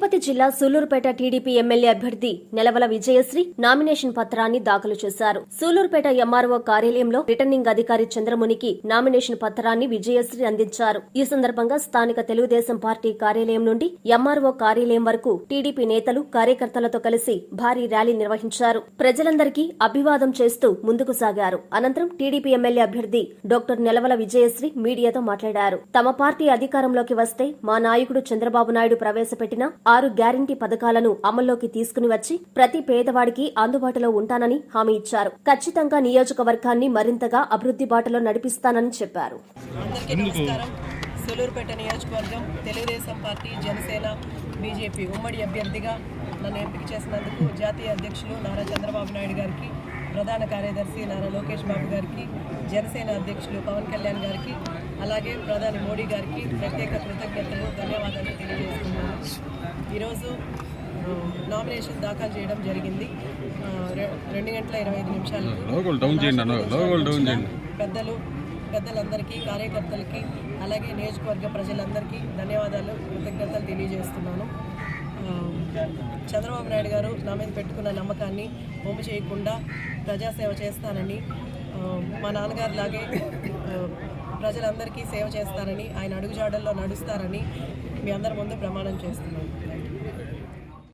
తిరుపతి జిల్లా Sullurpeta TDP MLA అభ్యర్థి Nelavala Vijayasri nomination పత్రాన్ని దాఖలు చేశారు. సూలూరుపేట ఎంఆర్ఓ కార్యాలయంలో రిటర్నింగ్ అధికారి చంద్రమునికి నామినేషన్ పత్రాన్ని విజయశ్రీ అందించారు. ఈ సందర్భంగా స్థానిక తెలుగుదేశం పార్టీ కార్యాలయం నుండి ఎంఆర్ఓ కార్యాలయం వరకు టీడీపీ నేతలు కార్యకర్తలతో కలిసి భారీ ర్యాలీ నిర్వహించారు. ప్రజలందరికీ అభివాదం చేస్తూ ముందుకు సాగారు. అనంతరం టీడీపీ ఎమ్మెల్యే అభ్యర్థి డాక్టర్ నెలవల విజయశ్రీ మీడియాతో మాట్లాడారు. తమ పార్టీ అధికారంలోకి వస్తే మా నాయకుడు చంద్రబాబు నాయుడు ప్రవేశపెట్టిన ఆరు గ్యారంటీ పథకాలను అమల్లోకి తీసుకుని వచ్చి ప్రతి పేదవాడికి అందుబాటులో ఉంటానని హామీ ఇచ్చారు. ఖచ్చితంగా నియోజకవర్గాన్ని మరింతగా అభివృద్ధి బాటలో నడిపిస్తానని చెప్పారు. సూలూరుపేట నియోజకవర్గం తెలుగుదేశం పార్టీ జనసేన బీజేపీ ఉమ్మడి అభ్యర్థిగా నన్ను ఎంపిక చేసినందుకు జాతీయ అధ్యక్షులు నారా చంద్రబాబు నాయుడు గారికి ప్రధాన కార్యదర్శి నారా లోకేష్ బాబు గారికి జనసేన అధ్యక్షులు పవన్ కళ్యాణ్ గారికి అలాగే ప్రధాని మోడీ గారికి ప్రత్యేక కృతజ్ఞతలు ధన్యవాదాలు తెలియజేస్తున్నాను. ఈరోజు నామినేషన్ దాఖలు చేయడం జరిగింది. రెండు గంటల ఇరవై ఐదు చేయండి. పెద్దలు పెద్దలందరికీ కార్యకర్తలకి అలాగే నియోజకవర్గ ప్రజలందరికీ ధన్యవాదాలు కృతజ్ఞతలు తెలియజేస్తున్నాను. చంద్రబాబు నాయుడు గారు నా మీద పెట్టుకున్న నమ్మకాన్ని బొమ్మ చేయకుండా ప్రజాసేవ చేస్తానని మా నాన్నగారు లాగే ప్రజలందరికీ సేవ చేస్తారని ఆయన అడుగుజాడల్లో నడుస్తారని మీ అందరి ముందు ప్రమాణం చేస్తున్నాను.